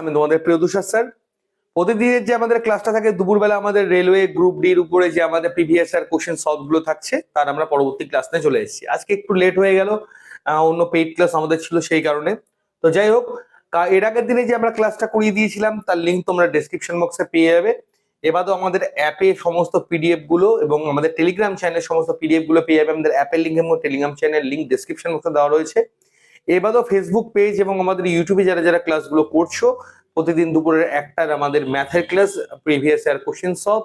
আমি তোমাদের প্রিয় তুষার স্যার। প্রতিদিনের যে আমাদের ক্লাসটা থাকে, দুপুরবেলা আমাদের রেলওয়ে গ্রুপ ডির উপরে যে আমাদের প্রিভিয়াস ইয়ার কোশ্চেন সলভগুলো থাকছে, তার আমরা পরবর্তী ক্লাস নিয়ে চলে এসেছি। আজকে একটু লেট হয়ে গেল অন্য পেইড ক্লাস আমাদের ছিল সেই কারণে। তো যাই হোক এর আগের দিনে যে আমরা ক্লাসটা করিয়ে দিয়েছিলাম, তার লিঙ্ক তোমরা ডেসক্রিপশন বক্সে পেয়ে যাবে। এবারও আমাদের অ্যাপে সমস্ত পিডিএফগুলো এবং আমাদের টেলিগ্রাম চ্যানেলের সমস্ত পিডিএফগুলো পেয়ে যাবে। আমাদের অ্যাপের লিঙ্ক এবং টেলিগ্রাম চ্যানেল লিঙ্ক ডেসক্রিপশন বক্সে দেওয়া রয়েছে। এবারও ফেসবুক পেজ এবং আমাদের ইউটিউবে যারা যারা ক্লাসগুলো করছ, প্রতিদিন দুপুরের একটার আমাদের ম্যাথের class previous year question solve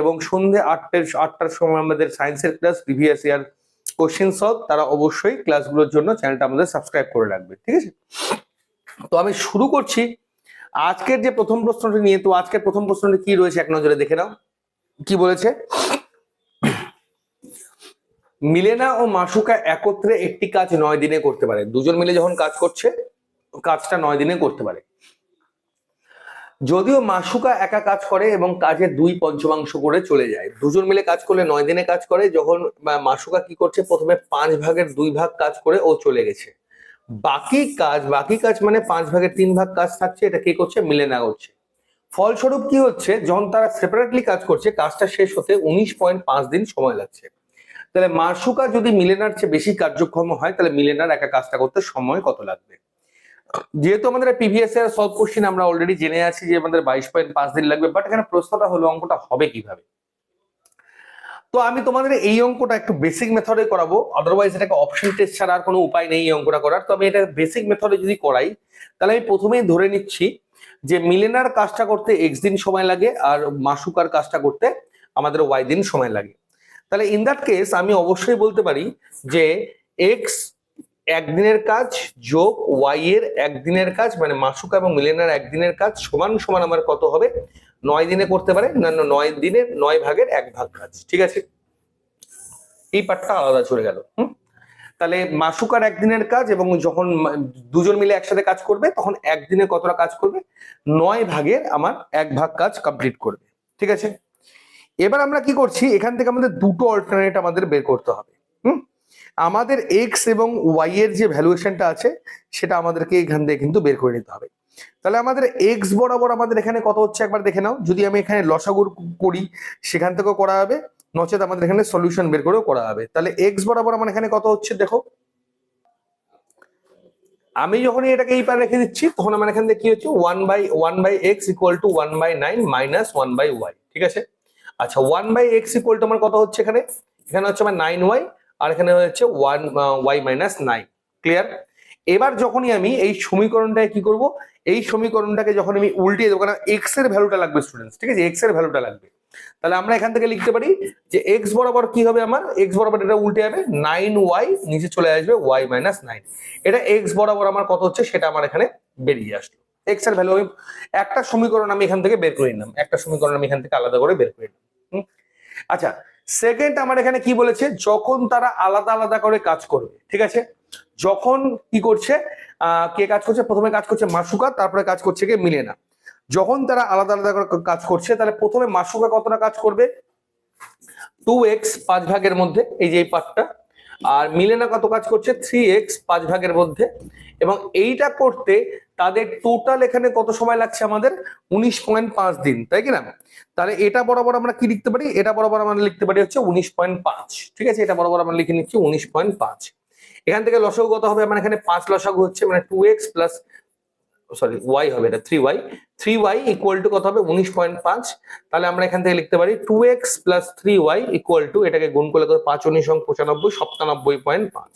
এবং সন্ধে আটটার আটটার সময় আমাদের সায়েন্সের class previous year question solve তারা অবশ্যই ক্লাসগুলোর জন্য চ্যানেলটা আমাদের সাবস্ক্রাইব করে রাখবে, ঠিক আছে? তো আমি শুরু করছি। আজকের যে প্রথম প্রশ্নটি নিয়ে, তো আজকের প্রথম প্রশ্নটি কি রয়েছে, এক নজরে দেখে নাও। কি বলেছে? মিলেনা ও মাসুকা একত্রে একটি কাজ নয় দিনে করতে পারে। দুজন মিলে যখন কাজ করছে, কাজটা নয় দিনে করতে পারে। যদিও মাসুকা একা কাজ করে এবং কাজের দুই পঞ্চমাংশ করে চলে যায়, দুজন মিলে কাজ করলে নয় দিনে কাজ করে, যখন মাসুকা কি করছে, প্রথমে পাঁচ ভাগের দুই ভাগ কাজ করে ও চলে গেছে। বাকি কাজ বাকি কাজ মানে পাঁচ ভাগের তিন ভাগ কাজ থাকছে, এটা কে করছে? মিলে না করছে। ফলস্বরূপ কি হচ্ছে, যখন তারা সেপারেটলি কাজ করছে, কাজটা শেষ হতে উনিশ পয়েন্ট পাঁচ দিন সময় লাগছে। তাহলে মাসুকা যদি মিলেনার চেয়ে বেশি কার্যক্ষম হয়, তাহলে মিলেনার একা কাজটা করতে সময় কত লাগবে? যেহেতু আমাদের পিভিএস এর সলভ কোশ্চিন আমরা অলরেডি জেনে আছি যে আমাদের বাইশ পয়েন্ট পাঁচ দিন লাগবে বাট এখানে প্রশ্নটা হলো অঙ্কটা হবে কীভাবে? তো আমি তোমাদের এই অঙ্কটা একটু বেসিক মেথডে করাবো আদারওয়াইজ এটাকে অপশন টেস্ট ছাড়া আর কোনো উপায় নেই এই অঙ্কটা করার। তো আমি এটা বেসিক মেথডে যদি করাই, তাহলে আমি প্রথমেই ধরে নিচ্ছি যে মিলেনার কাজটা করতে এক্স দিন সময় লাগে আর মাসুকার কাজটা করতে আমাদের ওয়াই দিন সময় লাগে। তাহলে ইন দ্যাট কেস আমি অবশ্যই বলতে পারি যে এক্স একদিনের কাজ যোগ ওয়াই এর একদিনের কাজ মানে মাসুকা এবং মিলেনার একদিনের কাজ সমান সমান আমার কত হবে? নয় দিনে করতে পারে নয় দিনের নয় ভাগের এক ভাগ কাজ, ঠিক আছে? এই পার্টটা আলাদা চলে গেল, হুম? তাহলে মাসুকার একদিনের কাজ এবং যখন দুজন মিলে একসাথে কাজ করবে, তখন একদিনে কতটা কাজ করবে? নয় ভাগের আমার এক ভাগ কাজ কমপ্লিট করবে, ঠিক আছে? এবার আমরা কি করছি? এখান থেকে আমাদের দুটো অল্টারনেট আমাদের বের করতে হবে। হুম? আমাদের এক্স এবং ওয়াই এর যে ভ্যালুয়েশনটা আছে, সেটা আমাদেরকে এখান থেকে কিন্তু বের করে নিতে হবে। তাহলে আমাদের এক্স বরাবর আমাদের এখানে কত হচ্ছে? একবার দেখে নাও। যদি আমি এখানে লসাগুর করি, সেখান থেকেও করা হবে। নচেত আমাদের এখানে সলিউশন বের করেও করা হবে। তাহলে এক্স বরাবর আমার এখানে কত হচ্ছে দেখো? আমি যখনই এটাকে এই পারে রেখে দিচ্ছি, তখন আমার এখান থেকে কি হচ্ছে? One by one by x equal to one by nine minus one by y ঠিক আছে? আচ্ছা ওয়ান বাই এক্স ইকুয়াল আমার কত হচ্ছে এখানে? এখানে হচ্ছে আমার নাইন ওয়াই আর এখানে হচ্ছে one y minus nine clear এবার যখনই আমি এই সমীকরণটাকে কি করব? এই সমীকরণটাকে যখন আমি উল্টিয়ে দেবো, কারণ এক্সের ভ্যালুটা লাগবে স্টুডেন্টস ঠিক আছে? এক্সের ভ্যালুটা লাগবে। তাহলে আমরা এখান থেকে লিখতে পারি যে এক্স বরাবর কি হবে আমার? এক্স বরাবর এটা উল্টে যাবে নাইন ওয়াই নিচে চলে আসবে ওয়াই মাইনাস নাইন এটা এক্স বরাবর আমার কত হচ্ছে? সেটা আমার এখানে বেরিয়ে আসলো। এক্সের ভ্যালু আমি একটা সমীকরণ আমি এখান থেকে বের করে নিলাম। একটা সমীকরণ আমি এখান থেকে আলাদা করে বের করে নিলাম? আচ্ছা সেকেন্ড আমার এখানে কি বলেছে? যখন তারা আলাদা আলাদা করে কাজ করবে, ঠিক আছে? যখন কি করছে? কে কাজ করছে? প্রথমে কাজ করছে মাসুকা, তারপরে কাজ করছে কে মিলে না যখন তারা আলাদা আলাদা করে কাজ করছে, তাহলে প্রথমে মাসুকা কতটা কাজ করবে? টু এক্স পাঁচ ভাগের মধ্যে, এই যে এই পার্টটা আর মিলেনা কত কাজ করছে? থ্রি এক্স পাঁচ ভাগের মধ্যে। এবং এইটা করতে তাদের টোটাল এখানে কত সময় লাগছে আমাদের? উনিশ পয়েন্ট পাঁচ দিন, তাই কি না? তাহলে এটা বরাবর আমরা কি লিখতে পারি? এটা বরাবর আমরা লিখতে পারি হচ্ছে উনিশ পয়েন্ট পাঁচ, ঠিক আছে? এটা বরাবর আমরা লিখে নিচ্ছি উনিশ পয়েন্ট পাঁচ। এখান থেকে লসাগু কত হবে? আমার এখানে পাঁচ লসাগু হচ্ছে মানে two x plus sorry y হবে এটা three y three y equal to কত হবে? উনিশ পয়েন্ট পাঁচ। তাহলে আমরা এখান থেকে লিখতে পারি two x plus three y equal to এটাকে গুণ করলে কত? পাঁচ, উনিশ, পঁচানব্বই, সপ্তানব্বই পয়েন্ট পাঁচ।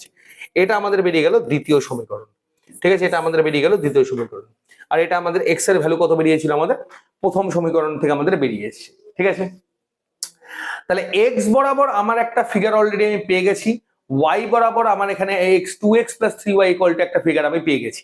এটা আমাদের বেরিয়ে গেল দ্বিতীয় সমীকরণ। ঠিক আছে, এটা আমাদের বেরিয়ে গেল দ্বিতীয় সমীকরণ। আর এটা আমাদের এক্সের ভ্যালু কত বেরিয়েছিল আমাদের? প্রথম সমীকরণ থেকে আমাদের বেরিয়ে ঠিক আছে? তাহলে এক্স বরাবর আমার একটা ফিগার অলরেডি আমি পেয়ে গেছি ওয়াই বরাবর আমার এখানে x two x plus three y two একটা ফিগার আমি পেয়ে গেছি।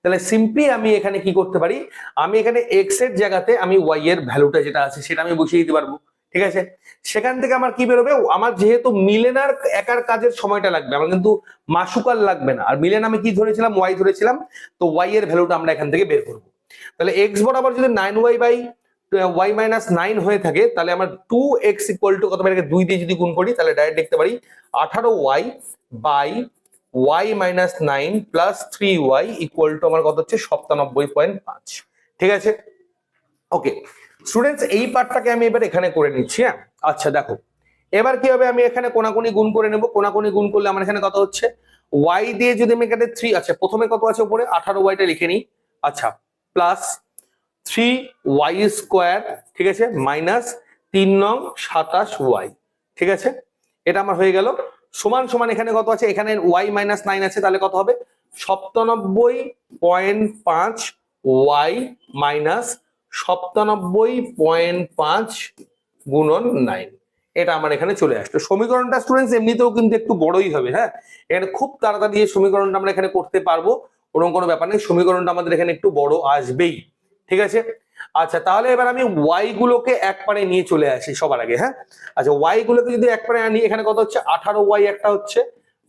তাহলে সিম্পলি আমি এখানে কি করতে পারি? আমি এখানে এক্সের জায়গাতে আমি ওয়াই এর ভ্যালুটা যেটা আছে সেটা আমি বসিয়ে দিতে পারব। ঠিক আছে? সেখান থেকে আমার কি বেরোবে? আমার যেহেতু মিলেনার একার কাজের সময়টা লাগবে, আমার কিন্তু মাসুকাল লাগবে না। আর মিলেন আমি কি ধরেছিলাম? ওয়াই ধরেছিলাম। তো ওয়াই এর ভ্যালুটা আমরা এখান থেকে বের করব। তাহলে এক্স বরাবর যদি nine y by y minus nine হয়ে থাকে, তাহলে আমার টু এক্স ইকুয়াল টু কত? পারে দুই দিয়ে যদি গুণ করি, তাহলে ডাইরেক্ট দেখতে পারি আঠারো y by y minus nine plus three y equal to আমার কত হচ্ছে? সপ্তানব্বই পয়েন্ট পাঁচ। ঠিক আছে? ওকে স্টুডেন্টস এই পার্টটাকে আমি এবার এখানে করে নিচ্ছি হ্যাঁ? আচ্ছা দেখো। এবার কি হবে? আমি এখানে কোনাকুনি গুণ করে নেব। কোনাকুনি গুণ করলে আমার এখানে কত হচ্ছে? ওয়াই দিয়ে যদি আমি এখানে থ্রি আচ্ছা প্রথমে কত আছে উপরে? আঠারো ওয়াইটা লিখে নিই। আচ্ছা প্লাস থ্রি ওয়াই স্কোয়ার ঠিক আছে? মাইনাস তিন নং সাতাশ ওয়াই ঠিক আছে? এটা আমার হয়ে গেল। সমান সমান এখানে কত আছে? এখানে ওয়াই মাইনাস নাইন আছে, তাহলে কত হবে? সপ্তানব্বই পয়েন্ট পাঁচ ওয়াই মাইনাস সপ্তানব্বই পয়েন্ট পাঁচ গুণন নাইন এটা আমার এখানে চলে আসলো। সমীকরণটা স্টুডেন্টস এমনিতেও কিন্তু একটু বড়ই হবে হ্যাঁ? এখানে খুব তাড়াতাড়ি এই সমীকরণটা আমরা এখানে করতে পারব। ওরকম কোনো ব্যাপার নেই, সমীকরণটা আমাদের এখানে একটু বড় আসবেই। ঠিক আছে? আচ্ছা তাহলে এবার আমি ওয়াই গুলোকে এক পারে নিয়ে চলে আসি সবার আগে হ্যাঁ? আচ্ছা ওয়াই গুলোকে যদি এক পারে আনি, এখানে কত হচ্ছে? আঠারো ওয়াই একটা হচ্ছে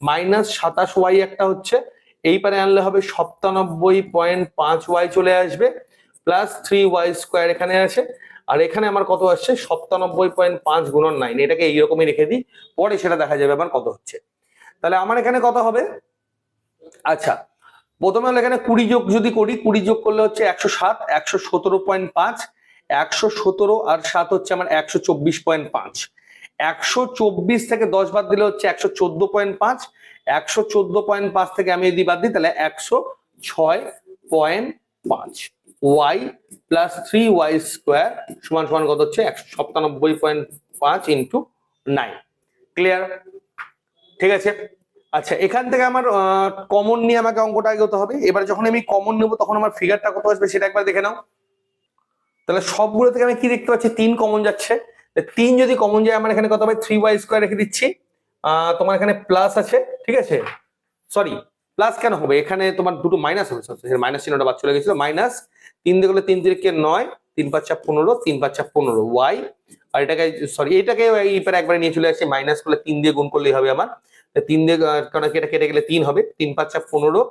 মাইনাস সাতাশ ওয়াই একটা হচ্ছে। এই পারে আনলে হবে সপ্তানব্বই পয়েন্ট পাঁচ ওয়াই চলে আসবে। প্লাস থ্রি ওয়াই স্কোয়ার এখানে আছে। আর এখানে আমার কত আসছে? সপ্তানব্বই পয়েন্ট পাঁচ গুণন নাইন এটাকে এইরকমই রেখে দিই, পরে সেটা দেখা যাবে আমার কত হচ্ছে। তাহলে আমার এখানে কত হবে? আচ্ছা প্রথমে হলো এখানে কুড়ি যোগ যদি করি, কুড়ি যোগ করলে হচ্ছে একশো সাত একশো সতেরো পয়েন্ট পাঁচ, একশো সতেরো আর সাত হচ্ছে আমার একশো চব্বিশ পয়েন্ট পাঁচ। একশো চব্বিশ থেকে দশ বাদ দিলে হচ্ছে একশো চোদ্দ পয়েন্ট পাঁচ, একশো চোদ্দ পয়েন্ট পাঁচ থেকে আমি যদি বাদ দিই, তাহলে একশো ছয় পয়েন্ট পাঁচ। Y plus three y square সমান সমান কত হচ্ছে? একশো সপ্তানব্বই পয়েন্ট পাঁচ ইন্টু নাইন ক্লিয়ার ঠিক আছে? আচ্ছা এখান থেকে আমার কমন নিয়ে আমাকে অঙ্কটা এগোতে হবে। এবার যখন আমি কমন নেব, তখন আমার ফিগারটা কত আসবে সেটা একবার দেখে নাও। তাহলে সবগুলো থেকে আমি কি দেখতে পাচ্ছি? তিন কমন যাচ্ছে। তিন যদি কমন যায়, আমার এখানে কত হবে? থ্রি ওয়াই স্কোয়ার রেখে দিচ্ছি। তোমার এখানে প্লাস আছে। ঠিক আছে? সরি প্লাস কেন হবে? এখানে তোমার দুটো মাইনাস হবে মাইনাস চিহ্নটা বাদ চলে গেছিল মাইনাস তিন দিয়ে করলে তিন তিরিকে নয়, তিন পাঁচা পনেরো, তিন পাঁচা পনেরো ওয়াই আর এটাকে সরি এইটাকে এই পারে একবারে নিয়ে চলে আসছি মাইনাস করলে তিন দিয়ে গুণ করলেই হবে আমার। তিন দিয়ে কারণ এটা কেটে গেলে তিন হবে, তিন পাঁচা পনেরো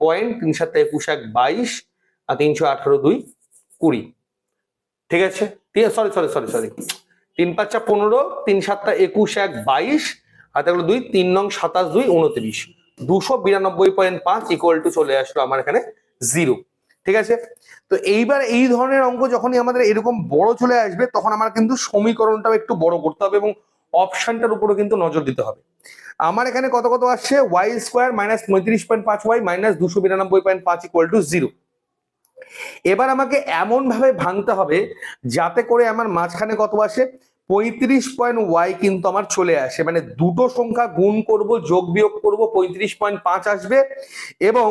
পয়েন্ট তিন সাতটা একুশ এক বাইশ, আর তিনশো আঠারো দুই কুড়ি। ঠিক আছে? সরি সরি সরি সরি তিন পাঁচটা পনেরো, তিন সাতটা একুশ এক বাইশ আর গেলো দুই, তিন নং সাতাশ দুই উনত্রিশ। দুশো বিরানব্বই পয়েন্ট পাঁচ ইকুয়াল টু চলে আসলো আমার এখানে জিরো ঠিক আছে? তো এইবার এই ধরনের অঙ্ক যখনই আমাদের এরকম বড় চলে আসবে, তখন আমার কিন্তু সমীকরণটাও একটু বড় করতে হবে এবং অপশনটার উপরও কিন্তু নজর দিতে হবে। আমার এখানে কত কত আসছে? ওয়াই স্কোয়ার মাইনাস পঁয়ত্রিশ পয়েন্ট পাঁচ ওয়াই মাইনাস দুশো বিরানব্বই পয়েন্ট পাঁচ ইকুয়াল টু জিরো এবার আমাকে এমন ভাবে ভাঙতে হবে যাতে করে আমার মাঝখানে কত আসে? পঁয়ত্রিশ পয়েন্ট ওয়াই কিন্তু আমার চলে আসে মানে দুটো সংখ্যা গুণ করব, যোগ বিয়োগ করব, পঁয়ত্রিশ পয়েন্ট পাঁচ আসবে এবং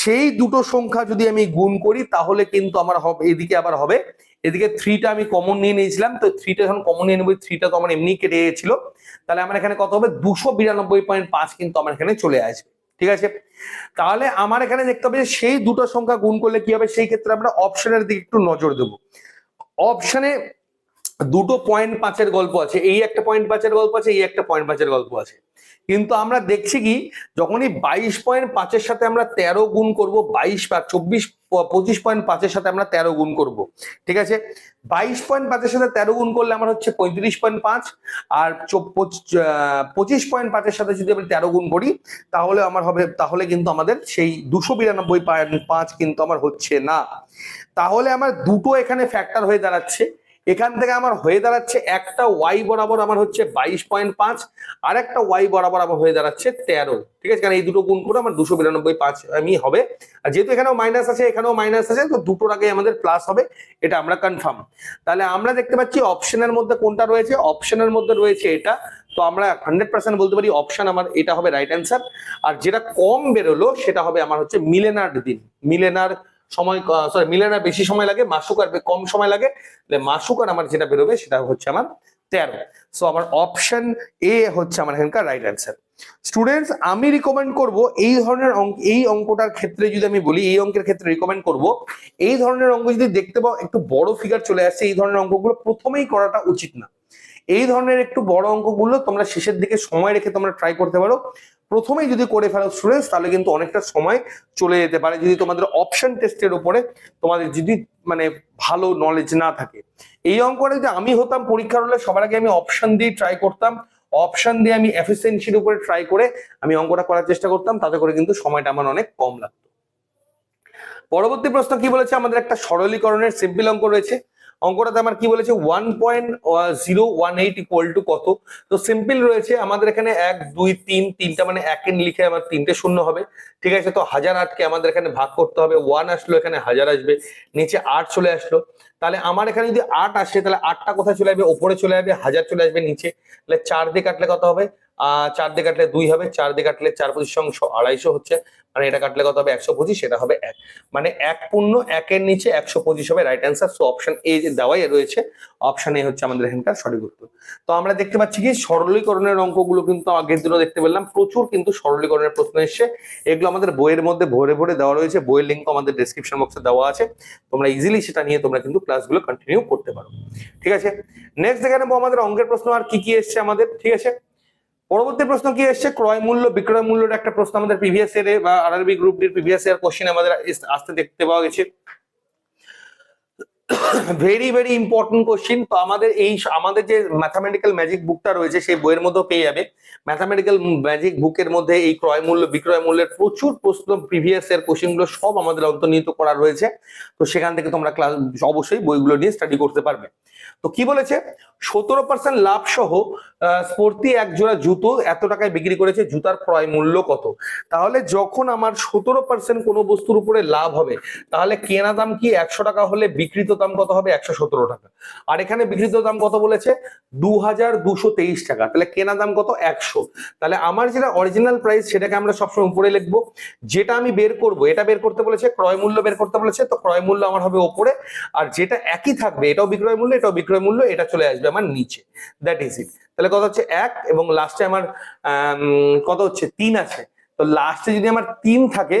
সেই দুটো সংখ্যা যদি আমি গুণ করি তাহলে কিন্তু আমার হবে, এদিকে আবার হবে, এদিকে থ্রিটা আমি কমন নিয়ে নিয়েছিলাম, তো থ্রিটা যখন কমন নিয়ে নেব থ্রিটা তো আমার এমনি কেটে গেছিল, তাহলে আমার এখানে কত হবে? দুশো বিরানব্বই পয়েন্ট পাঁচ কিন্তু আমার এখানে চলে আসবে, ঠিক আছে? তাহলে আমার এখানে দেখতে হবে যে সেই দুটো সংখ্যা গুণ করলে কি হবে? সেই ক্ষেত্রে আমরা অপশনের দিকে একটু নজর দেবো অপশনে দুটো পয়েন্ট পাঁচের গল্প আছে। এই একটা পয়েন্ট পাঁচের গল্প আছে, এই একটা পয়েন্ট পাঁচের গল্প আছে। কিন্তু আমরা দেখছি কি, যখনই বাইশ পয়েন্ট পাঁচের সাথে আমরা তেরো গুণ করব, বাইশ চব্বিশ, পঁচিশ পয়েন্ট পাঁচের সাথে আমরা তেরো গুণ করব। ঠিক আছে? বাইশ পয়েন্ট পাঁচের সাথে তেরো গুণ করলে আমার হচ্ছে পঁয়ত্রিশ পয়েন্ট পাঁচ, আর পঁচিশ পয়েন্ট পাঁচের সাথে যদি আমি তেরো গুণ করি, তাহলে আমার হবে, তাহলে কিন্তু আমাদের সেই দুশো বিরানব্বই পয়েন্ট পাঁচ কিন্তু আমার হচ্ছে না। তাহলে আমার দুটো এখানে ফ্যাক্টর হয়ে দাঁড়াচ্ছে। এখান থেকে আমার হয়ে দাঁড়াচ্ছে একটা ওয়াই বরাবর আমার হচ্ছে বাইশ পয়েন্ট পাঁচ আর একটা ওয়াই বরাবর আমার হয়ে দাঁড়াচ্ছে তেরো। ঠিক আছে? কারণ এই দুটো গুণ করে আমার দুশো বিরানব্বই পাঁচ আমি হবে। আর যেহেতু এখানেও মাইনাস আছে, এখানেও মাইনাস আছে, তো দুটোর আগে আমাদের প্লাস হবে, এটা আমরা কনফার্ম তাহলে আমরা দেখতে পাচ্ছি অপশনের মধ্যে কোনটা রয়েছে? অপশনের মধ্যে রয়েছে এটা। তো আমরা হান্ড্রেড পার্সেন্ট বলতে পারি অপশন আমার, এটা হবে রাইট অ্যান্সার আর যেটা কম বেরোলো, সেটা হবে আমার হচ্ছে মিলেনার দিন। মিলেনার সময় সরি মিলেনার বেশি সময় লাগে মাসুক আর কম সময় লাগে মাসুক আর আমার যেটা বেরোবে সেটা হচ্ছে আমার তেরো। সো আমার অপশন এ হচ্ছে আমার এখানকার রাইট অ্যান্সার স্টুডেন্টস আমি রিকমেন্ড করব এই ধরনের অঙ্ক এই অঙ্কটার ক্ষেত্রে যদি আমি বলি, এই অঙ্কের ক্ষেত্রে রিকমেন্ড করব, এই ধরনের অঙ্ক যদি দেখতে পাও, একটু বড় ফিগার চলে আসছে, এই ধরনের অঙ্কগুলো প্রথমেই করাটা উচিত না। এই ধরনের একটু বড় অঙ্কগুলো তোমরা শেষের দিকে সময় রেখে তোমরা ট্রাই করতে পারো। প্রথমেই যদি করে ফেলো স্টুডেন্টস তাহলে কিন্তু অনেকটা সময় চলে যেতে পারে যদি তোমাদের অপশন টেস্টের উপরে তোমাদের যদি মানে ভালো নলেজ না থাকে। এই অঙ্কটা যদি আমি হতাম, পরীক্ষার হলে সবার আগে আমি অপশন দিয়ে ট্রাই করতাম। অপশন দিয়ে আমি এফিসিয়েন্সির উপরে ট্রাই করে আমি অঙ্কটা করার চেষ্টা করতাম, তাতে করে কিন্তু সময়টা আমার অনেক কম লাগতো। পরবর্তী প্রশ্ন কি বলেছে? আমাদের একটা সরলীকরণের সিম্পল অঙ্ক রয়েছে। অঙ্কটাতে আমার কি বলেছে? One point zero one eight equal to কত? তো সিম্পল রয়েছে, আমাদের এখানে এক, দুই, তিন, তিনটা মানে একের লিখে আমার তিনটে শূন্য হবে। ঠিক আছে, তো হাজার আটকে আমাদের এখানে ভাগ করতে হবে। ওয়ান আসলো, এখানে হাজার আসবে। নিচে আট চলে আসলো। তাহলে আমার এখানে যদি আট আসে, তাহলে আটটা কোথায় চলে যাবে ওপরে চলে যাবে হাজার চলে আসবে নিচে। তাহলে চার দিয়ে কাটলে কত হবে? চার দিয়ে কাটলে দুই হবে, চার দিয়ে কাটলে চার পঁচিশ অংশ আড়াইশো হচ্ছে। মানে এটা কাটলে কত হবে? একশো পঁচিশ, সেটা হবে এক। মানে এক পূর্ণ, একের নিচে একশো পঁচিশ হবে right answer so option A যে দেওয়াই রয়েছে অপশন এ হচ্ছে আমাদের এখানকার সঠিক উত্তর। তো আমরা দেখতে পাচ্ছি কি, সরলীকরণের অঙ্কগুলো কিন্তু আগের দিনও দেখতে পেলাম। প্রচুর কিন্তু সরলীকরণের প্রশ্ন এসছে। এগুলো আমাদের বইয়ের মধ্যে ভরে ভরে দেওয়া রয়েছে। বইয়ের লিঙ্ক আমাদের ডেসক্রিপশন বক্সে দেওয়া আছে। তোমরা ইজিলি সেটা নিয়ে তোমরা কিন্তু ক্লাসগুলো কন্টিনিউ করতে পারো। ঠিক আছে? নেক্সট দেখে নেব আমাদের অঙ্কের প্রশ্ন, আর কি কি এসছে আমাদের? ঠিক আছে? পরবর্তী প্রশ্ন কি এসছে? ক্রয় মূল্য, বিক্রয় মূল্যের একটা প্রশ্ন আমাদের প্রিভিয়াস ইয়ারে বা আরআরবি গ্রুপ ডির প্রিভিয়াস ইয়ার কোশ্চেন আমাদের আসতে দেখতে পাওয়া গেছে। ভেরি ভেরি ইম্পর্টেন্ট কোশ্চিন তো আমাদের এই আমাদের যে ম্যাথামেটিক্যাল ম্যাজিক বুকটা রয়েছে, সেই বইয়ের মধ্যেও পেয়ে যাবে। ম্যাথামেটিক্যাল ম্যাজিক বুকের মধ্যে এই ক্রয় মূল্য, বিক্রয় মূল্যের প্রচুর প্রশ্ন প্রিভিয়াস এর কোশ্চেনগুলো সব আমাদের অন্তর্নিহিত করা রয়েছে। তো সেখান থেকে তোমরা ক্লাস অবশ্যই বইগুলো নিয়ে স্টাডি করতে পারবে। তো কি বলেছে? সতেরো পার্সেন্ট লাভ সহ স্পর্তি এক জোড়া জুতো এত টাকায় বিক্রি করেছে, জুতার ক্রয় মূল্য কত? তাহলে যখন আমার সতেরো পার্সেন্ট কোনো বস্তুর উপরে লাভ হবে, তাহলে কেনা দাম কি একশো টাকা হলে বিক্রিত দাম কত হবে? একশো সতেরো টাকা। আর এখানে বিক্রিত দাম কত বলেছে? দু হাজার দুশো তেইশ টাকা। তাহলে কেনা দাম কত? একশো। তাহলে আমার যেটা অরিজিনাল প্রাইস সেটাকে আমরা সবসময় উপরে লিখব। যেটা আমি বের করব, এটা বের করতে বলেছে, ক্রয় মূল্য বের করতে বলেছে, তো ক্রয় মূল্য আমার হবে ওপরে। আর যেটা একই থাকবে, এটাও বিক্রয় মূল্য, এটাও বিক্রয় মূল্য এটা চলে আসবে আমার নিচে। দ্যাট ইজ ইট তাহলে কত হচ্ছে? এক এবং লাস্টে আমার আম, কত হচ্ছে? তিন আছে। তো লাস্টে যদি আমার তিন থাকে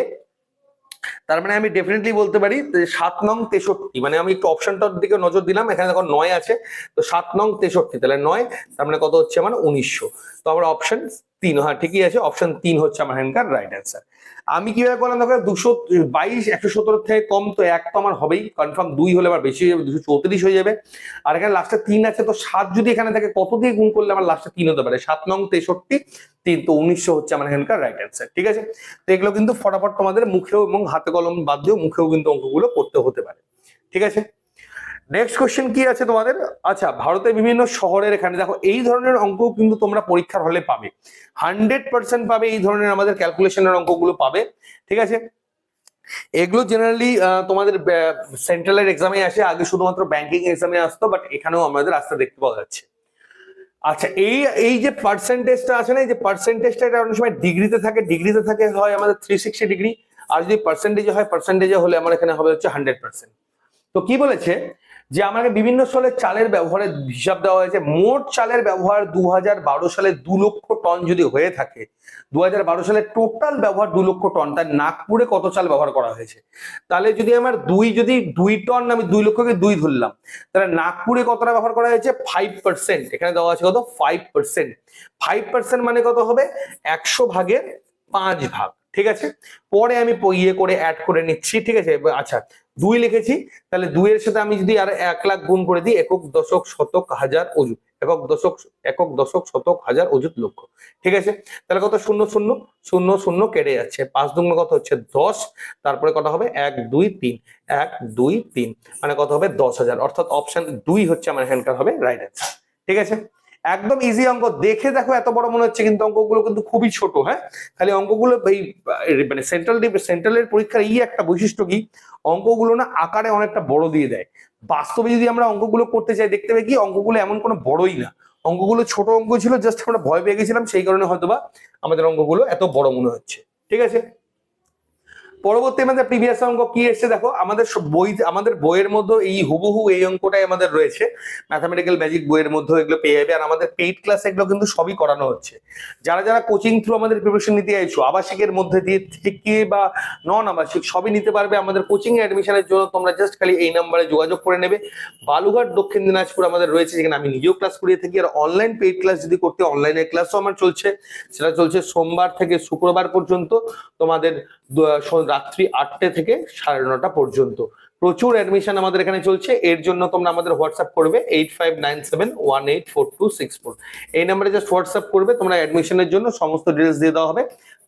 তার মানে আমি ডেফিনেটলি বলতে পারি সাত নং তেষট্টি। মানে আমি একটু অপশনটার দিকে নজর দিলাম এখানে দেখো নয় আছে। তো সাত নং তেষট্টি তাহলে নয় তার মানে কত হচ্ছে? আমার উনিশশো। তো আমার অপশন তিন হ্যাঁ ঠিকই আছে। অপশন তিন হচ্ছে আমার এখানকার রাইট অ্যান্সার আমি কীভাবে করলাম? দেখো, দুশো বাইশ, একশো সতেরো থেকে কম তো এক তো আমার হবেই। কনফার্ম দুই হলে আবার বেশি হয়ে যাবে, দুশো চৌত্রিশ হয়ে যাবে। আর এখানে লাস্টে তিন আছে, তো সাত যদি এখানে থাকে, কত দিয়ে গুণ করলে আমার লাস্টে তিন হতে পারে? সাত নং তেষট্টি, তিন, তো উনিশশো হচ্ছে আমার এখানকার রাইট অ্যান্সার ঠিক আছে? তো এগুলো কিন্তু ফটাফট তোমাদের মুখেও এবং হাতে কলম বাদ দিয়েও মুখেও কিন্তু অঙ্কগুলো করতে হতে পারে, ঠিক আছে? নেক্সট কোশ্চেন কি আছে তোমাদের? আচ্ছা ভারতের বিভিন্ন শহরের এখানে দেখো, এই ধরনের অঙ্ক কিন্তু তোমরা পরীক্ষার হলে পাবে। হান্ড্রেড পার্সেন্ট পাবে এই ধরনের আমাদের ক্যালকুলেশনের অঙ্কগুলো পাবে, ঠিক আছে? এগুলো জেনারেলি তোমাদের সেন্ট্রালের এক্সামে আসে, আগে শুধুমাত্র ব্যাংকিং এক্সামে আসতো বাট এখানেও আমাদের আসতে দেখতে পাওয়া যাচ্ছে। আচ্ছা এই এই যে পার্সেন্টেজটা আছে না, এই যে পার্সেন্টেজটা এটা অনেক সময় ডিগ্রিতে থাকে ডিগ্রিতে থাকে হয় আমাদের থ্রি সিক্সটি ডিগ্রি আর যদি পার্সেন্টেজে হয় পার্সেন্টেজে হলে আমার এখানে হবে হচ্ছে হান্ড্রেড পার্সেন্ট তো কি বলেছে? যে আমাকে বিভিন্ন সালে চালের ব্যবহারের হিসাব দেওয়া হয়েছে। মোট চালের ব্যবহার দু হাজার বারো সালে দু লক্ষ টন যদি হয়ে থাকে দু হাজার বারো সালে টোটাল ব্যবহার দু লক্ষ টন, তার নাগপুরে কত চাল ব্যবহার করা হয়েছে? তাহলে যদি আমার দুই, যদি দুই টন, আমি দুই লক্ষকে দুই ধরলাম, তাহলে নাগপুরে কতটা ব্যবহার করা হয়েছে? ফাইভ পার্সেন্ট এখানে দেওয়া আছে কত? ফাইভ পার্সেন্ট ফাইভ পার্সেন্ট মানে কত হবে? একশো ভাগের পাঁচ ভাগ, ঠিক আছে? পরে আমি ইয়ে করে অ্যাড করে নিচ্ছি, ঠিক আছে? আচ্ছা দুই লিখেছি, তাহলে দুইয়ের সাথে আমি যদি আর এক লাখ গুণ করে দিই, একক, দশক, শতক, হাজার, অযুত। একক, দশক একক, দশক, শতক, হাজার, অযুত, লক্ষ। ঠিক আছে? তাহলে কত? শূন্য শূন্য। শূন্য শূন্য কেটে যাচ্ছে। পাঁচ দুগুণ কত হচ্ছে? দশ। তারপরে কত হবে? এক, দুই, তিন। এক, দুই, তিন। মানে কত হবে? দশ হাজার। অর্থাৎ অপশন দুই হচ্ছে আমার এখানকার হবে রাইট অ্যান্সার ঠিক আছে? একদম ইজি অঙ্ক। দেখে দেখো এত বড় মনে হচ্ছে কিন্তু অঙ্কগুলো কিন্তু খুবই ছোট হ্যাঁ? খালি অঙ্কগুলো এই মানে সেন্ট্রাল সেন্ট্রালের পরীক্ষার এই একটা বৈশিষ্ট্য কি? অঙ্কগুলো না আকারে অনেকটা বড় দিয়ে দেয়। বাস্তবে যদি আমরা অঙ্কগুলো করতে চাই, দেখতে পাই কি অঙ্কগুলো এমন কোনো বড়ই না। অঙ্কগুলো ছোট অঙ্ক ছিল জাস্ট আমরা ভয় পেয়ে গেছিলাম, সেই কারণে হয়তোবা আমাদের অঙ্কগুলো এত বড় মনে হচ্ছে। ঠিক আছে? পরবর্তী আমাদের প্রিভিয়াস অঙ্ক কি এসছে দেখো? আমাদের বই, আমাদের বইয়ের মধ্যে এই হুবহু এই অঙ্কটাই আমাদের রয়েছে। ম্যাথামেটিক্যাল ম্যাজিক বইয়ের মধ্যে এগুলো পেয়ে যাবে। আর আমাদের পেইড ক্লাস এগুলো কিন্তু সবই করানো হচ্ছে। যারা যারা কোচিং থ্রু আমাদের প্রিপারেশন নিতে চাইছো, আবাসিকের মধ্যে দিয়ে থেকে বা নন আবাসিক সবই নিতে পারবে আমাদের কোচিং অ্যাডমিশনের জন্য। তোমরা জাস্ট খালি এই নাম্বারে যোগাযোগ করে নেবে। বালুঘাট দক্ষিণ দিনাজপুর আমাদের রয়েছে, যেখানে আমি নিজেও ক্লাস করিয়ে থাকি। আর অনলাইন পেইড ক্লাস যদি করতে অনলাইনের ক্লাসও আমার চলছে। সেটা চলছে সোমবার থেকে শুক্রবার পর্যন্ত তোমাদের রাত্রি আটটে থেকে সাড়ে নটা পর্যন্ত। প্রচুর অ্যাডমিশন আমাদের এখানে চলছে। এর জন্য তোমরা আমাদের হোয়াটসঅ্যাপ করবে eight five nine seven one eight four two six four এই নাম্বারে জাস্ট হোয়াটসঅ্যাপ করবে, তোমরা অ্যাডমিশনের জন্য সমস্ত ডিটেলস দিয়ে দেওয়া হবে।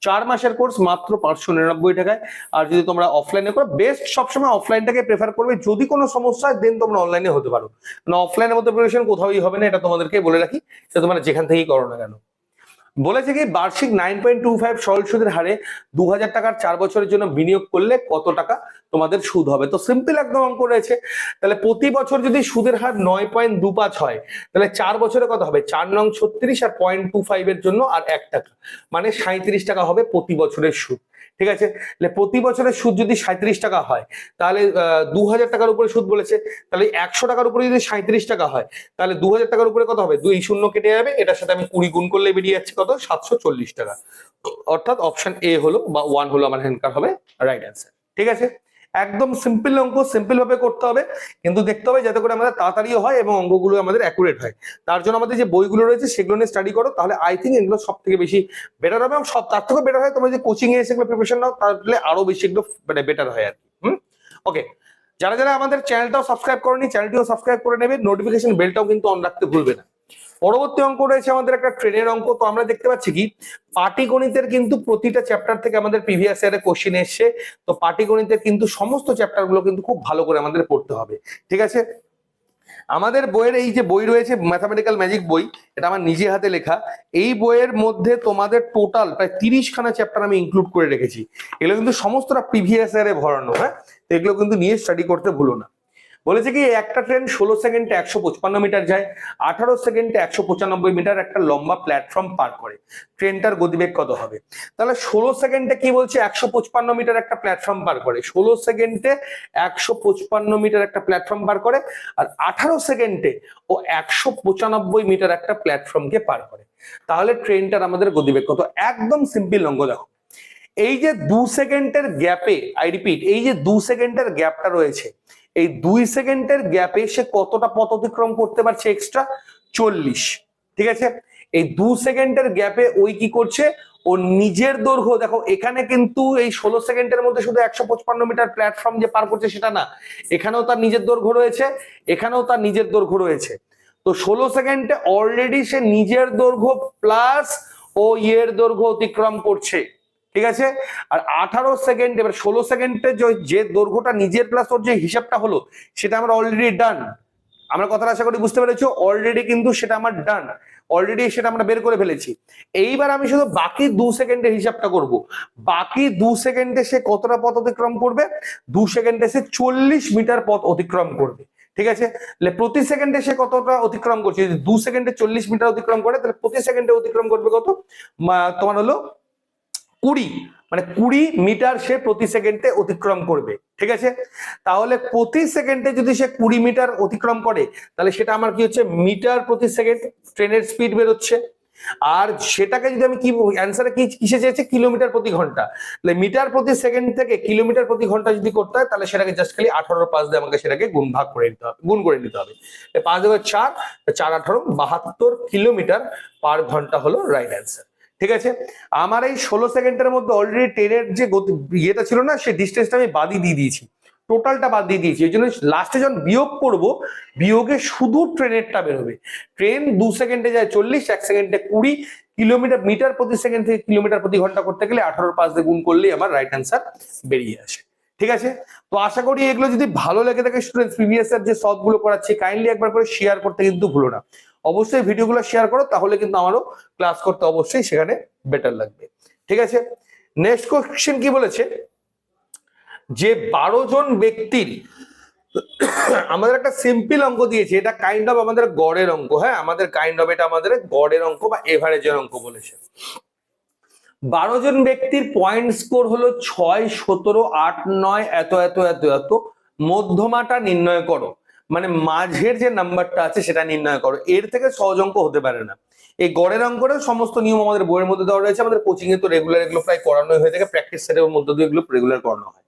চার মাসের কোর্স মাত্র পাঁচশো নিরানব্বই টাকায়। আর যদি তোমরা অফলাইনে করো বেস্ট সবসময় অফলাইনটাকে প্রেফার করবে। যদি কোনো সমস্যা হয় দেন তোমরা অনলাইনে হতে পারো। না অফলাইনের মধ্যে প্রিপারেশন কোথাওই হবে না, এটা তোমাদেরকে বলে রাখি। সে তোমরা যেখান থেকেই করো না কেন। বলেছে কি, বার্ষিক নাইন পয়েন্ট টু ফাইভ সরল সুদের হারে দু হাজার টাকার চার বছরের জন্য বিনিয়োগ করলে কত টাকা তোমাদের সুদ হবে? তো সিম্পল একদম অঙ্ক রয়েছে। তাহলে প্রতি বছর যদি সুদের হার নয় পয়েন্ট দু পাঁচ হয়, তাহলে চার বছরে কত হবে? চার নং ছত্রিশ আর পয়েন্ট টু ফাইভ এর জন্য আর এক টাকা। মানে সাঁত্রিশ টাকা হবে প্রতি বছরের সুদ। ঠিক আছে? প্রতি বছরের সুদ যদি সাঁত্রিশ টাকা হয়, তাহলে দু হাজার টাকার উপরে সুদ বলেছে, তাহলে একশো টাকার উপরে যদি সাঁত্রিশ টাকা হয়, তাহলে দু হাজার টাকার উপরে কত হবে? দুই শূন্য কেটে যাবে, এটার সাথে আমি কুড়ি গুণ করলে বেরিয়ে যাচ্ছে কত? সাতশো চল্লিশ টাকা। অর্থাৎ অপশন এ হলো বা ওয়ান হলো আমার হ্যান্ডকার হবে রাইট অ্যান্সার ঠিক আছে? একদম সিম্পল অঙ্ক সিম্পল ভাবে করতে হবে। কিন্তু দেখতে হবে যাতে করে আমাদের তাড়াতাড়িও হয় এবং অঙ্কগুলো আমাদের অ্যাকুরেট হয়। তার জন্য আমাদের যে বইগুলো রয়েছে সেগুলো নিয়ে স্টাডি করো, তাহলে আই থিঙ্ক এগুলো সব থেকে বেশি বেটার হবে এবং সব তার থেকে বেটার হয়। তোমরা যে কোচিং এ এসে প্রিপারেশন নাও, তাহলে আরও বেশি এগুলো মানে বেটার হয় আর কি। হুম? ওকে যারা যারা আমাদের চ্যানেলটাও সাবস্ক্রাইব করেনি চ্যানেলটিও সাবস্ক্রাইব করে নেবে। নোটিফিকেশন বেলটাও কিন্তু অন রাখতে ভুলবে না। পরবর্তী অঙ্ক রয়েছে আমাদের একটা ট্রেনের অঙ্ক। তো আমরা দেখতে পাচ্ছি কি? পাটিগণিতের কিন্তু প্রতিটা চ্যাপ্টার থেকে আমাদের প্রিভিয়াস ইয়ারে কোশ্চিন এসছে। তো পাটিগণিতের কিন্তু সমস্ত চ্যাপ্টারগুলো কিন্তু খুব ভালো করে আমাদের পড়তে হবে। ঠিক আছে? আমাদের বইয়ের এই যে বই রয়েছে ম্যাথামেটিক্যাল ম্যাজিক বই, এটা আমার নিজে হাতে লেখা। এই বইয়ের মধ্যে তোমাদের টোটাল প্রায় তিরিশ খানা চ্যাপ্টার আমি ইনক্লুড করে রেখেছি। এগুলো কিন্তু সমস্তটা প্রিভিয়াস ইয়ারে ভরানো হ্যাঁ? এগুলো কিন্তু নিয়ে স্টাডি করতে ভুলো না। বলেছে কি, একটা ট্রেন ষোলো সেকেন্ডে একশো পঁচপান্ন মিটার যায়, আঠারো সেকেন্ডে একশো পঁচানব্বই মিটার একটা লম্বা প্ল্যাটফর্ম পার করে। ট্রেনটার গতিবেগ কত হবে? তাহলে ষোলো সেকেন্ডে কি বলছে, একশো পঁচপান্ন মিটার একটা প্ল্যাটফর্ম পার করে। ষোলো সেকেন্ডে একশো পঁচপান্ন মিটার একটা প্ল্যাটফর্ম পার করে, আর আঠারো সেকেন্ডে ও একশো পঁচানব্বই মিটার একটা প্ল্যাটফর্মকে পার করে। তাহলে ট্রেনটার আমাদের গতিবেগ কত? একদম সিম্পল অঙ্গ দেখো। এই যে দু সেকেন্ডের গ্যাপে আই রিপিট এই যে দু সেকেন্ডের গ্যাপটা রয়েছে এই দুই সেকেন্ডের গ্যাপে সে কতটা পথ অতিক্রম করতে পারছে এক্সট্রা চল্লিশ। ঠিক আছে? এই দু সেকেন্ডের গ্যাপে ওই কি করছে? ও নিজের দৈর্ঘ্য, দেখো, এখানে কিন্তু এই ষোলো সেকেন্ডের মধ্যে শুধু একশো পঁচপান্ন মিটার প্ল্যাটফর্ম যে পার করছে সেটা না। এখানেও তার নিজের দৈর্ঘ্য রয়েছে, এখানেও তার নিজের দৈর্ঘ্য রয়েছে। তো ষোলো সেকেন্ডে অলরেডি সে নিজের দৈর্ঘ্য প্লাস ও ইয়ের দৈর্ঘ্য অতিক্রম করছে। ঠিক আছে? আর আঠারো সেকেন্ড এবার ষোলো সেকেন্ডে যে দৈর্ঘ্যটা নিজের প্লাস ওর যে হিসাবটা হলো, সেটা আমরা অলরেডি ডান আমরা কথাটা আশা করি বুঝতে পেরেছ? অলরেডি কিন্তু সেটা আমার ডান অলরেডি সেটা আমরা বের করে ফেলেছি। এইবার আমি শুধু বাকি দু সেকেন্ডের হিসাবটা করব। বাকি দু সেকেন্ডে সে কতটা পথ অতিক্রম করবে? দু সেকেন্ডে সে চল্লিশ মিটার পথ অতিক্রম করবে। ঠিক আছে? প্রতি সেকেন্ডে সে কতটা অতিক্রম করছে? যদি দু সেকেন্ডে চল্লিশ মিটার অতিক্রম করে, তাহলে প্রতি সেকেন্ডে অতিক্রম করবে কত? তোমার হলো কুড়ি মানে কুড়ি মিটার সে প্রতি সেকেন্ডে অতিক্রম করবে, ঠিক আছে? তাহলে প্রতি সেকেন্ডে যদি সে কুড়ি মিটার অতিক্রম করে, তাহলে সেটা আমার কি হচ্ছে? মিটার প্রতি সেকেন্ড ট্রেনের স্পিড বেরোচ্ছে। আর সেটাকে যদি আমি কি অ্যান্সারে কি, কিসে চেয়েছি? কিলোমিটার প্রতি ঘণ্টা। তাহলে মিটার প্রতি সেকেন্ড থেকে কিলোমিটার প্রতি ঘণ্টা যদি করতে হয়, তাহলে সেটাকে জাস্ট খালি আঠারো পাঁচ দিয়ে আমাকে সেটাকে গুণ ভাগ করে নিতে হবে, গুণ করে নিতে হবে। পাঁচ দেবে চার চার আঠারো, বাহাত্তর কিলোমিটার পার ঘণ্টা হলো রাইট অ্যান্সার ঠিক আছে? আমার এই ষোলো সেকেন্ডের মধ্যে অলরেডি ট্রেনের যে গতি, ইয়েটা ছিল না, সেই ডিস্টেন্সটা আমি বাদই দিয়ে দিয়েছি। টোটালটা বাদ দিয়ে দিয়েছি। এই জন্য লাস্টে যখন বিয়োগ করব, বিয়োগে শুধু ট্রেনেরটা বেরোবে। ট্রেন দু সেকেন্ডে যায় চল্লিশ, এক সেকেন্ডে কুড়ি কিলোমিটার মিটার প্রতি সেকেন্ড থেকে কিলোমিটার প্রতি ঘণ্টা করতে গেলে আঠারোর পাঁচ দিয়ে গুণ করলেই আমার রাইট অ্যান্সার বেরিয়ে আসে। ঠিক আছে? তো আশা করি এগুলো যদি ভালো লেগে থাকে স্টুডেন্ট প্রিভিয়াস যে সলভগুলো করাচ্ছি কাইন্ডলি একবার করে শেয়ার করতে কিন্তু ভুলো না। অবশ্যই ভিডিওগুলো শেয়ার করো, তাহলে কিন্তু আমারও ক্লাস করতে অবশ্যই সেখানে বেটার লাগবে। ঠিক আছে? নেক্সট কোশ্চেন কি বলেছে? যে বারো জন ব্যক্তির আমাদের একটা সিম্পল অঙ্ক দিয়েছে, এটা কাইন্ড অফ আমাদের গড়ের অঙ্ক হ্যাঁ? আমাদের কাইন্ড অফ এটা আমাদের গড়ের অঙ্ক বা এভারেজের অঙ্ক বলেছে। বারো জন ব্যক্তির পয়েন্ট স্কোর হলো ছয়, সতেরো, আট, নয়, এত এত এত এত। মধ্যমাটা নির্ণয় করো। মানে মাঝের যে নাম্বারটা আছে সেটা নির্ণয় করো। এর থেকে সহজ অঙ্ক হতে পারে না। এই গড়ের অঙ্করের সমস্ত নিয়ম আমাদের বইয়ের মধ্যে দেওয়া রয়েছে। আমাদের কোচিং এ তো রেগুলার এগুলো প্রায় করানো হয়ে থাকে। প্র্যাকটিস সেটের মধ্যে দিয়ে এগুলো রেগুলার করানো হয়।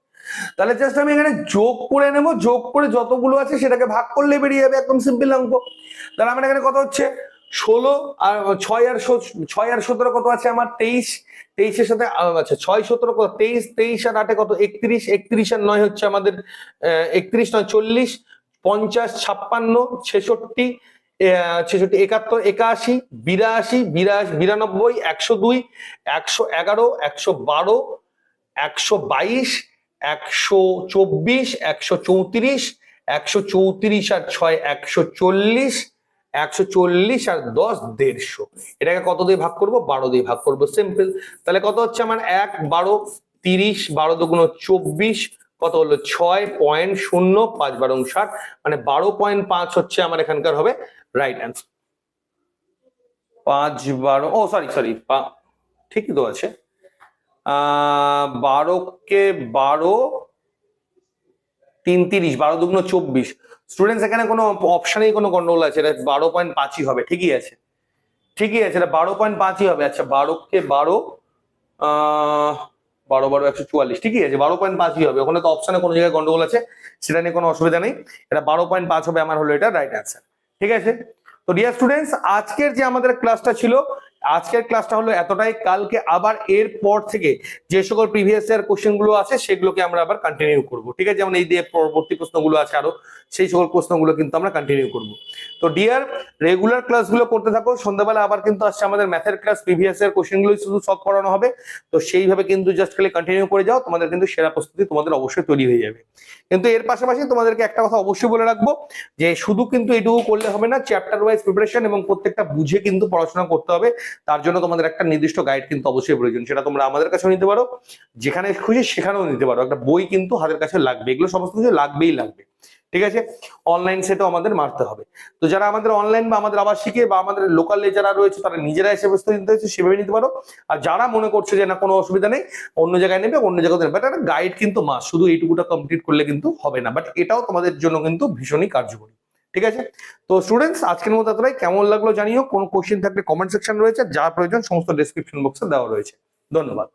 তাহলে জাস্ট আমি এখানে যোগ করে নেব। যোগ করে যতগুলো আছে সেটাকে ভাগ করলে বেরিয়ে যাবে একদম সিম্পল অঙ্ক। তাহলে আমার এখানে কত হচ্ছে? ষোলো আর ছয় আর ছয় আর সতেরো কত আছে আমার? তেইশ। তেইশের সাথে আচ্ছা ছয়, সতেরো কত? তেইশ তেইশ আর আটে কত? একত্রিশ। একত্রিশ আর নয় হচ্ছে আমাদের একত্রিশ নয়, চল্লিশ। পঞ্চাশ, ছাপ্পান্ন, ছেষট্টি ছেষট্টি, একাত্তর, একাশি, বিরাশি বিরাশি, বিরানব্বই, একশো দুই, একশো এগারো, একশো বারো, একশো বাইশ, একশো চব্বিশ, একশো চৌত্রিশ একশো চৌত্রিশ আর ছয়, একশো চল্লিশ একশো চল্লিশ আর দশ, দেড়শো। এটাকে কত দিয়ে ভাগ করব? বারো দিয়ে ভাগ করব। সিম্পল তাহলে কত হচ্ছে আমার? এক, বারো, তিরিশ, বারো দুগুণ চব্বিশ কত হলো? ছয় পয়েন্ট শূন্য পাঁচ বারো ষাট মানে বারো পয়েন্ট পাঁচ হচ্ছে আমার এখানকার হবে রাইট অ্যান্সার পাঁচ বারো, ও সরি সরি ঠিকই তো আছে। বারোকে বারো, তিন তিরিশ, বারো দুগুণ চব্বিশ। স্টুডেন্টস এখানে কোনো অপশানেই কোনো গন্ডগোল আছে? এটা বারো পয়েন্ট পাঁচই হবে, ঠিকই আছে। ঠিকই আছে, এটা বারো পয়েন্ট পাঁচই হবে। আচ্ছা বারোকে বারো, আহ বারো বারো একশো চুয়াল্লিশ। ঠিকই আছে, বারো পয়েন্ট পাঁচই হবে। ওখানে তো অপশানে কোনো জায়গায় গন্ডগোল আছে, সেটা নিয়ে কোনো অসুবিধা নেই। এটা বারো পয়েন্ট পাঁচ হবে, আমার হলো এটা রাইট অ্যান্সার ঠিক আছে? তো ডিয়ার স্টুডেন্টস আজকের যে আমাদের ক্লাসটা ছিল আজকের ক্লাসটা হলো এতটাই, কালকে আবার এর পর থেকে যে সকল প্রিভিয়াস ইয়ার কোশ্চেনগুলো আছে, সেগুলোকে আমরা আবার কন্টিনিউ করব। ঠিক আছে? যেমন এই দিয়ে পরবর্তী প্রশ্নগুলো আছে আরও, সেই সকল প্রশ্নগুলো কিন্তু আমরা কন্টিনিউ করব। তো ডিয়ার রেগুলার ক্লাসগুলো করতে থাকো। সন্ধ্যাবেলা আবার কিন্তু আসছে আমাদের ম্যাথের ক্লাস প্রিভিয়াস ইয়ার কোশ্চেনগুলোই শুধু সলভ করানো হবে। তো সেইভাবে কিন্তু জাস্ট খালি কন্টিনিউ করে যাও, তোমাদের কিন্তু সেরা প্রস্তুতি তোমাদের অবশ্যই তৈরি হয়ে যাবে। কিন্তু এর পাশাপাশি তোমাদেরকে একটা কথা অবশ্যই বলে রাখব, যে শুধু কিন্তু এটুকু করলে হবে না চ্যাপ্টার ওয়াইজ প্রিপারেশন এবং প্রত্যেকটা বুঝে কিন্তু পড়াশোনা করতে হবে। তার জন্য তোমাদের একটা নির্দিষ্ট গাইড কিন্তু অবশ্যই প্রয়োজন, সেটা তোমরা আমাদের কাছেও নিতে পারো, যেখানে খুশি সেখানেও নিতে পারো, একটা বই কিন্তু হাতের কাছে লাগবে, এগুলো সমস্ত কিছু লাগবেই লাগবে, ঠিক আছে? অনলাইন সেটাও আমাদের মারতে হবে, তো যারা আমাদের অনলাইন বা আমাদের আবার শিখে বা আমাদের লোকালে যারা রয়েছে, তারা নিজেরা এসে প্রস্তুতি নিতে হচ্ছে সেভাবে নিতে পারো, আর যারা মনে করছে যে না, কোনো অসুবিধা নেই, অন্য জায়গায় নেবে, অন্য জায়গায় নেবে বাট একটা গাইড কিন্তু মাস শুধু এইটুকুটা কমপ্লিট করলে কিন্তু হবে না বাট এটাও তোমাদের জন্য কিন্তু ভীষণই কার্যকরী। ঠিক আছে? তো স্টুডেন্টস আজকের মতো এতটাই। কেমন লাগল জানিও? কোনো কোশ্চেন থাকলে কমেন্ট সেকশন রয়েছে। যা প্রয়োজন, সমস্ত ডিসক্রিপশন বক্সে দেওয়া রয়েছে। ধন্যবাদ।